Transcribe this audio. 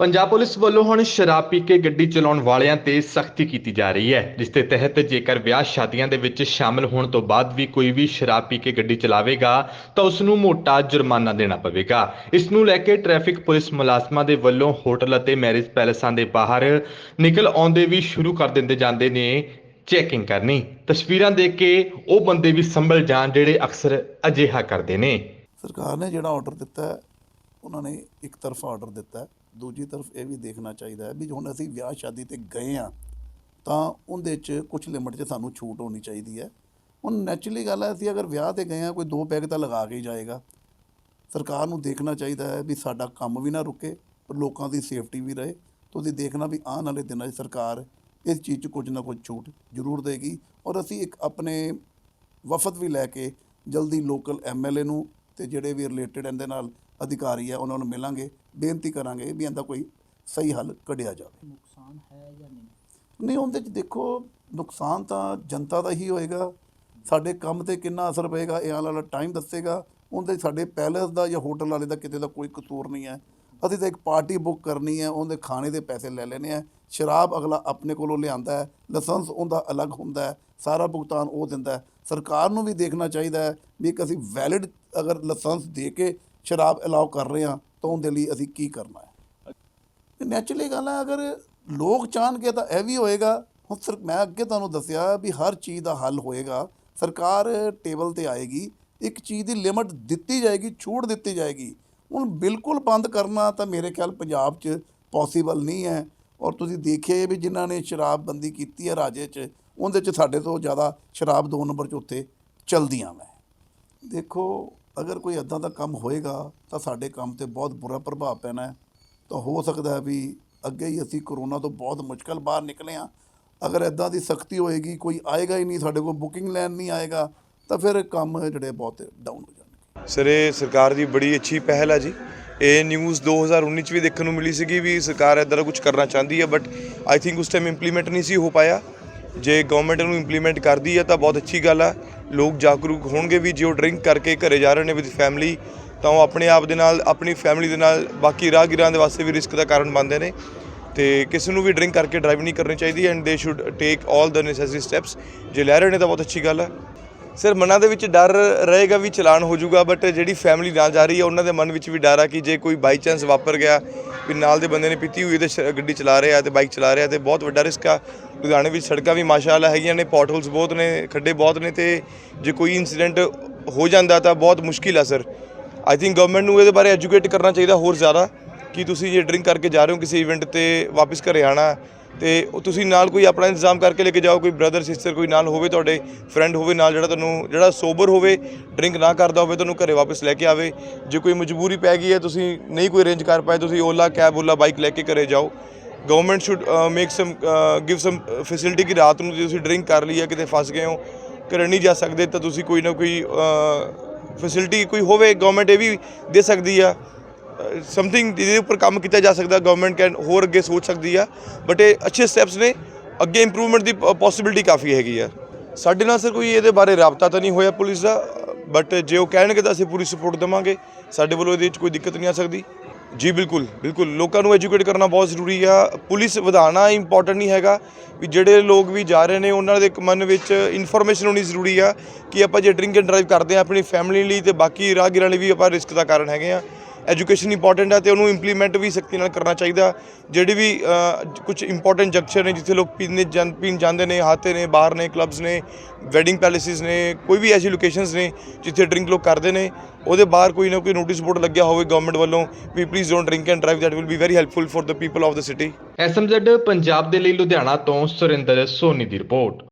Punjab police ਵੱਲੋਂ ਹੁਣ ਸ਼ਰਾਬ ਪੀ ਕੇ ਗੱਡੀ ਚਲਾਉਣ ਵਾਲਿਆਂ ਤੇ ਸਖਤੀ ਕੀਤੀ ਜਾ ਰਹੀ ਹੈ, ਜਿਸ ਦੇ ਤਹਿਤ ਜੇਕਰ ਵਿਆਹ ਸ਼ਾਦੀਆਂ ਦੇ ਵਿੱਚ ਸ਼ਾਮਲ ਹੋਣ ਤੋਂ ਬਾਅਦ ਵੀ ਕੋਈ ਵੀ ਸ਼ਰਾਬ ਪੀ ਕੇ ਗੱਡੀ ਚਲਾਵੇਗਾ, ਤਾਂ ਉਸ ਨੂੰ ਮੋਟਾ ਜੁਰਮਾਨਾ ਦੇਣਾ ਪਵੇਗਾ। ਇਸ ਨੂੰ ਲੈ ਕੇ ਟ੍ਰੈਫਿਕ ਪੁਲਿਸ ਮੁਲਾਜ਼ਮਾਂ ਦੇ ਵੱਲੋਂ ਹੋਟਲ ਅਤੇ ਮੈਰਿਜ ਪੈਲੇਸਾਂ ਦੇ ਬਾਹਰ ਨਿਕਲ ਆਉਂਦੇ ਵੀ ਸ਼ੁਰੂ ਕਰ ਦਿੰਦੇ ਜਾਂਦੇ ਨੇ ਚੈਕਿੰਗ ਕਰਨੀ। ਤਸਵੀਰਾਂ ਦੇਖ ਕੇ ਉਹ ਬੰਦੇ ਵੀ ਸੰਭਲ ਜਾਣ ਜਿਹੜੇ ਅਕਸਰ ਅਜਿਹਾ ਕਰਦੇ ਨੇ। ਸਰਕਾਰ ਨੇ ਜਿਹੜਾ ਆਰਡਰ ਦਿੱਤਾ ਉਹਨਾਂ ਨੇ ਇੱਕ ਤਰਫਾ ਆਰਡਰ ਦਿੱਤਾ ਦੂਜੀ ਤਰਫ ਇਹ ਵੀ ਦੇਖਣਾ ਚਾਹੀਦਾ ਹੈ ਵੀ ਹੁਣ ਅਸੀਂ ਵਿਆਹ ਸ਼ਾਦੀ ਤੇ ਗਏ ਆ ਤਾਂ ਉਹਦੇ 'ਚ ਕੁਝ ਲਿਮਟ 'ਚ ਸਾਨੂੰ ਛੂਟ ਹੋਣੀ ਚਾਹੀਦੀ ਹੈ। ਹੁਣ ਨੈਚੁਰਲੀ ਗੱਲ ਹੈ, ਅਸੀਂ ਅਗਰ ਵਿਆਹ ਤੇ ਗਏ ਆ ਕੋਈ ਦੋ ਪੈਗ ਤਾਂ ਲਗਾ ਕੇ ਹੀ ਜਾਏਗਾ। ਸਰਕਾਰ ਨੂੰ ਦੇਖਣਾ ਚਾਹੀਦਾ ਹੈ ਵੀ ਸਾਡਾ ਕੰਮ ਵੀ ਨਾ ਰੁਕੇ, ਪਰ ਲੋਕਾਂ ਦੀ ਸੇਫਟੀ ਵੀ ਰਹੇ। ਤੁਸੀਂ ਦੇਖਣਾ ਵੀ ਆਉਣ ਵਾਲੇ ਦਿਨਾਂ 'ਚ ਸਰਕਾਰ ਇਸ ਚੀਜ਼ 'ਚ ਕੁਝ ਨਾ ਕੁਝ ਛੂਟ ਜ਼ਰੂਰ ਦੇਗੀ ਔਰ ਅਸੀਂ ਇੱਕ ਆਪਣੇ ਵਫਦ ਵੀ ਲੈ ਕੇ ਜਲਦੀ ਲੋਕਲ ਐਮਐਲਏ ਨੂੰ ਤੇ ਜਿਹੜੇ ਵੀ ਰਿਲੇਟਡ ਇਹਦੇ ਨਾਲ ਅਧਿਕਾਰੀ ਆ ਉਹਨਾਂ ਨੂੰ ਮਿਲਾਂਗੇ ਬੇਨਤੀ ਕਰਾਂਗੇ ਵੀ ਇਹਦਾ ਕੋਈ ਸਹੀ ਹੱਲ ਕੱਢਿਆ ਜਾਵੇ। ਨੁਕਸਾਨ ਹੈ ਜਾਂ ਨਹੀਂ? ਨਹੀਂ ਉਹਦੇ 'ਚ ਦੇਖੋ ਨੁਕਸਾਨ ਤਾਂ ਜਨਤਾ ਦਾ ਹੀ ਹੋਏਗਾ। ਸਾਡੇ ਕੰਮ ਤੇ ਕਿੰਨਾ ਅਸਰ ਪਏਗਾ ਇਹ ਆਉਣ ਵਾਲਾ ਟਾਈਮ ਦੱਸੇਗਾ। ਉਹਦੇ ਸਾਡੇ ਪੈਲੇਸ ਦਾ ਜਾਂ ਹੋਟਲ ਵਾਲੇ ਦਾ ਕਿਤੇ ਦਾ ਕੋਈ ਕਸੂਰ ਨਹੀਂ ਹੈ। ਅਸੀਂ ਤਾਂ ਇੱਕ ਪਾਰਟੀ ਬੁੱਕ ਕਰਨੀ ਹੈ ਉਹਦੇ ਖਾਣੇ ਦੇ ਪੈਸੇ ਲੈ ਲੈਣੇ ਆ ਸ਼ਰਾਬ ਅਗਲਾ ਆਪਣੇ ਕੋਲੋਂ ਲਿਆਂਦਾ ਹੈ ਲਾਇਸੈਂਸ ਉਹਦਾ ਅਲੱਗ ਹੁੰਦਾ ਹੈ ਸਾਰਾ ਭੁਗਤਾਨ ਉਹ ਦਿੰਦਾ ਹੈ। ਸਰਕਾਰ ਨੂੰ ਵੀ ਦੇਖਣਾ ਚਾਹੀਦਾ ਹੈ ਵੀ ਇੱਕ ਅਸੀਂ ਵੈਲਿਡ ਅਗਰ ਲਾਇਸੈਂਸ ਦੇ ਕੇ ਸ਼ਰਾਬ ਅਲਾਉ ਕਰ ਰਹੇ ਹਾਂ, ਤਾਂ ਉਹਦੇ ਲਈ ਅਸੀਂ ਕੀ ਕਰਨਾ ਹੈ? ਨੈਚੁਰਲੀ ਗੱਲ ਹੈ, ਅਗਰ ਲੋਕ ਚਾਹਣਗੇ ਤਾਂ ਇਹ ਵੀ ਹੋਏਗਾ। ਹੁਣ ਸਰ, ਮੈਂ ਅੱਗੇ ਤੁਹਾਨੂੰ ਦੱਸਿਆ ਵੀ ਹਰ ਚੀਜ਼ ਦਾ ਹੱਲ ਹੋਏਗਾ। ਸਰਕਾਰ ਟੇਬਲ ਤੇ ਆਏਗੀ, ਇੱਕ ਚੀਜ਼ ਦੀ ਲਿਮਟ ਦਿੱਤੀ ਜਾਏਗੀ, ਛੂਟ ਦਿੱਤੀ ਜਾਏਗੀ। ਹੁਣ ਬਿਲਕੁਲ ਬੰਦ ਕਰਨਾ ਤਾਂ ਮੇਰੇ ਖਿਆਲ ਪੰਜਾਬ 'ਚ ਪੋਸੀਬਲ ਨਹੀਂ ਹੈ। ਔਰ ਤੁਸੀਂ ਦੇਖਿਆ ਵੀ ਜਿਨ੍ਹਾਂ ਨੇ ਸ਼ਰਾਬਬੰਦੀ ਕੀਤੀ ਹੈ ਰਾਜੇ 'ਚ, ਉਹਦੇ 'ਚ ਸਾਡੇ ਤੋਂ ਜ਼ਿਆਦਾ ਸ਼ਰਾਬ ਦੋ ਨੰਬਰ 'ਚ ਉੱਥੇ ਚਲਦੀਆਂ ਮੈਂ। ਦੇਖੋ ਅਗਰ ਕੋਈ ਇਦਾਂ ਦਾ ਕੰਮ ਹੋਏਗਾ, ਤਾਂ ਸਾਡੇ ਕੰਮ ਤੇ ਬਹੁਤ ਬੁਰਾ ਪ੍ਰਭਾਵ ਪੈਣਾ ਹੈ। ਤਾਂ ਹੋ ਸਕਦਾ ਹੈ ਵੀ ਅੱਗੇ ਹੀ ਅਸੀਂ ਕਰੋਨਾ ਤੋਂ ਬਹੁਤ ਮੁਸ਼ਕਲ ਬਾਹਰ ਨਿਕਲੇ ਹਾਂ। ਅਗਰ ਇਦਾਂ ਦੀ ਸਖਤੀ ਹੋਏਗੀ, ਕੋਈ ਆਏਗਾ ਹੀ ਨਹੀਂ, ਸਾਡੇ ਕੋਲ ਬੁਕਿੰਗ ਲੈਣ ਨਹੀਂ ਆਏਗਾ, ਤਾਂ ਫਿਰ ਕੰਮ ਜਿਹੜੇ ਬਹੁਤ ਡਾਊਨ ਹੋ ਜਾਣਗੇ। ਸਰ, ਇਹ ਸਰਕਾਰ ਦੀ ਬੜੀ ਅੱਛੀ ਪਹਿਲ ਹੈ ਜੀ। ਇਹ ਨਿਊਜ਼ 2019 ਚ ਵੀ ਦੇਖਣ ਨੂੰ ਮਿਲੀ ਸੀਗੀ ਵੀ ਸਰਕਾਰ ਇਦਾਂ ਦਾ ਕੁਝ ਕਰਨਾ ਚਾਹੁੰਦੀ ਹੈ ਬਟ ਆਈ ਥਿੰਕ ਉਸ ਟਾਈਮ ਇੰਪਲੀਮੈਂਟ ਨਹੀਂ ਸੀ ਹੋ ਪਾਇਆ। ਜੇ ਗਵਰਨਮੈਂਟ ਨੂੰ ਇੰਪਲੀਮੈਂਟ ਕਰਦੀ ਹੈ ਤਾਂ ਬਹੁਤ ਅੱਛੀ ਗੱਲ ਆ। ਲੋਕ ਜਾਗਰੂਕ ਹੋਣਗੇ ਵੀ ਜੇ ਉਹ ਡਰਿੰਕ ਕਰਕੇ ਘਰੇ ਜਾ ਰਹੇ ਨੇ ਵਿਦ ਫੈਮਿਲੀ ਤਾਂ ਉਹ ਆਪਣੇ ਆਪ ਦੇ ਨਾਲ, ਆਪਣੀ ਫੈਮਿਲੀ ਦੇ ਨਾਲ ਬਾਕੀ ਰਾਹਗੀਰਾਂ ਦੇ ਵਾਸਤੇ ਵੀ ਰਿਸਕ ਦਾ ਕਾਰਨ ਬਣਦੇ ਨੇ। ਤੇ ਕਿਸੇ ਨੂੰ ਵੀ ਡਰਿੰਕ ਕਰਕੇ ਡਰਾਈਵ ਨਹੀਂ ਕਰਨੀ ਚਾਹੀਦੀ and they should take 올 the necessary steps ਜੇ ਲੈ ਰਹੇ ਨੇ ਤਾਂ ਬਹੁਤ ਅੱਛੀ ਗੱਲ ਹੈ ਸਰ ਮਨਾਂ ਦੇ ਵਿੱਚ ਡਰ ਰਹੇਗਾ ਵੀ ਚਲਾਨ ਹੋ ਜਾਊਗਾ ਬਟ ਜਿਹੜੀ ਫੈਮਿਲੀ ਨਾਲ ਜਾ ਰਹੀ ਹੈ, ਉਹਨਾਂ ਦੇ ਮਨ ਵਿੱਚ ਵੀ ਡਰ ਆ ਕਿ ਜੇ ਕੋਈ ਬਾਈ ਚਾਂਸ ਵਾਪਰ ਗਿਆ, ਵੀ ਨਾਲ ਦੇ ਬੰਦੇ ਨੇ ਪੀਤੀ ਹੋਈ ਤੇ ਸ਼- ਗੱਡੀ ਚਲਾ ਰਿਹਾ ਤੇ ਬਾਈਕ ਚਲਾ ਰਿਹਾ ਤੇ ਬਹੁਤ ਵੱਡਾ ਰਿਸਕ ਆ। ਲੁਧਿਆਣੇ ਵਿੱਚ ਸੜਕਾਂ ਵੀ ਮਾਸ਼ਾਅੱਲਾ ਹੈਗੀਆਂ ਨੇ ਪੋਟਹੋਲਸ ਬਹੁਤ ਨੇ, ਖੱਡੇ ਬਹੁਤ ਨੇ ਤੇ ਜੇ ਕੋਈ ਇਨਸੀਡੈਂਟ ਹੋ ਜਾਂਦਾ ਤਾਂ ਬਹੁਤ ਮੁਸ਼ਕਿਲ ਆ ਸਰ ਆਈ ਥਿੰਕ ਗਵਰਨਮੈਂਟ ਨੂੰ ਇਹਦੇ ਬਾਰੇ ਐਜੂਕੇਟ ਕਰਨਾ ਚਾਹੀਦਾ ਹੋਰ ਜ਼ਿਆਦਾ, ਕਿ ਤੁਸੀਂ ਜੇ ਡਰਿੰਕ ਕਰਕੇ ਜਾ ਰਹੇ ਹੋ ਕਿਸੇ ਇਵੈਂਟ ਤੇ ਵਾਪਸ ਘਰੇ ਆਣਾ ਤੇ ਤੁਸੀਂ ਨਾਲ ਕੋਈ ਆਪਣਾ ਇੰਤਜ਼ਾਮ ਕਰਕੇ ਲੈ ਕੇ ਜਾਓ, ਕੋਈ ਬ੍ਰਦਰ ਸਿਸਟਰ ਕੋਈ ਨਾਲ ਹੋਵੇ ਤੁਹਾਡੇ ਫਰੈਂਡ ਹੋਵੇ ਨਾਲ ਜਿਹੜਾ ਤੁਹਾਨੂੰ, ਜਿਹੜਾ ਸੋਬਰ ਹੋਵੇ ਡਰਿੰਕ ਨਾ ਕਰਦਾ ਹੋਵੇ, ਤੁਹਾਨੂੰ ਘਰੇ ਵਾਪਸ ਲੈ ਕੇ ਆਵੇ। ਜੇ ਕੋਈ ਮਜਬੂਰੀ ਪੈ ਗਈ ਹੈ, ਤੁਸੀਂ ਨਹੀਂ ਕੋਈ ਅਰੇਂਜ ਕਰ ਪਾਏ, ਤੁਸੀਂ ਓਲਾ ਕੈਬ ਓਲਾ ਬਾਈਕ ਲੈ ਕੇ ਘਰੇ ਜਾਓ। Government should make some give some facility ਕਿ ਰਾਤ ਨੂੰ ਜੇ ਤੁਸੀਂ ਡਰਿੰਕ ਕਰ ਲਈ ਹੈ, ਕਿਤੇ ਫਸ ਗਏ ਹੋ, ਘਰੇ ਨਹੀਂ ਜਾ ਸਕਦੇ, ਤਾਂ ਤੁਸੀਂ ਕੋਈ ਨਾ ਕੋਈ ਫੈਸਿਲਿਟੀ ਕੋਈ ਹੋਵੇ ਗਵਰਨਮੈਂਟ ਇਹ ਵੀ ਦੇ ਸਕਦੀ ਆ। ਸਮਥਿੰਗ ਜਿਹਦੇ ਉੱਪਰ ਕੰਮ ਕੀਤਾ ਜਾ ਸਕਦਾ ਗਵਰਨਮੈਂਟ ਕੈਨ ਹੋਰ ਅੱਗੇ ਸੋਚ ਸਕਦੀ ਆ ਬਟ ਇਹ ਅੱਛੇ ਸਟੈਪਸ ਨੇ, ਅੱਗੇ ਇੰਪਰੂਵਮੈਂਟ ਦੀ ਪੋਸਿਬਿਲਿਟੀ ਕਾਫੀ ਹੈਗੀ ਆ। ਸਾਡੇ ਨਾਲ ਸਰ ਕੋਈ ਇਹਦੇ ਬਾਰੇ ਰਾਬਤਾ ਤਾਂ ਨਹੀਂ ਹੋਇਆ ਪੁਲਿਸ ਦਾ ਬਟ ਜੇ ਉਹ ਕਹਿਣਗੇ ਤਾਂ ਅਸੀਂ ਪੂਰੀ ਸਪੋਰਟ ਦੇਵਾਂਗੇ। ਸਾਡੇ ਵੱਲੋਂ ਇਹਦੇ ਵਿੱਚ ਕੋਈ ਦਿੱਕਤ ਨਹੀਂ ਆ ਸਕਦੀ। ਜੀ, ਬਿਲਕੁਲ ਬਿਲਕੁਲ। ਲੋਕਾਂ ਨੂੰ ਐਜੂਕੇਟ ਕਰਨਾ ਬਹੁਤ ਜ਼ਰੂਰੀ ਆ। ਪੁਲਿਸ ਵਧਾਉਣਾ ਇੰਪੋਰਟੈਂਟ ਨਹੀਂ ਹੈਗਾ ਵੀ ਜਿਹੜੇ ਲੋਕ ਵੀ ਜਾ ਰਹੇ ਨੇ, ਉਹਨਾਂ ਦੇ ਇੱਕ ਮਨ ਵਿੱਚ ਇਨਫੋਰਮੇਸ਼ਨ ਹੋਣੀ ਜ਼ਰੂਰੀ ਆ ਕਿ ਆਪਾਂ ਜੇ ਡਰਿੰਕ ਐਂਡ ਡਰਾਈਵ ਕਰਦੇ ਆ, ਆਪਣੀ ਫੈਮਿਲੀ ਲਈ ਤੇ ਬਾਕੀ ਰਾਹਗੀਰਾਂ ਲਈ ਵੀ ਆਪਾਂ ਰਿਸਕ ਦਾ ਕਾਰਨ ਹੈਗੇ ਆ। ਐਜੂਕੇਸ਼ਨ ਇੰਪੋਰਟੈਂਟ ਹੈ ਤੇ ਉਹਨੂੰ ਇੰਪਲੀਮੈਂਟ ਵੀ ਸਖਤੀ ਨਾਲ ਕਰਨਾ ਚਾਹੀਦਾ। ਜਿਹੜੀ ਵੀ ਕੁਝ ਇੰਪੋਰਟੈਂਟ ਜੰਕਸ਼ਨ ਨੇ ਜਿੱਥੇ ਲੋਕ ਪੀਣੇ ਜਾਂ, ਪੀਣ ਜਾਂਦੇ ਨੇ, ਹਾਤੇ ਨੇ, ਬਾਹਰ ਨੇ ਕਲੱਬਸ ਨੇ ਵੈਡਿੰਗ ਪੈਲੇਸਿਸ ਨੇ, ਕੋਈ ਵੀ ਐਸੀ ਲੋਕੇਸ਼ਨਸ ਨੇ ਜਿੱਥੇ ਡਰਿੰਕ ਲੋਕ ਕਰਦੇ ਨੇ, ਉਹਦੇ ਬਾਹਰ ਕੋਈ ਨਾ ਕੋਈ ਨੋਟਿਸ ਬੋਰਡ ਲੱਗਿਆ ਹੋਵੇ ਗਵਰਨਮੈਂਟ ਵੱਲੋਂ ਵੀ please don't drink and drive that will be very helpful for the people of the city SMZ Punjab ਦੇ ਲਈ ਲੁਧਿਆਣਾ ਤੋਂ ਸੁਰਿੰਦਰ ਸੋਨੀ ਦੀ ਰਿਪੋਰਟ।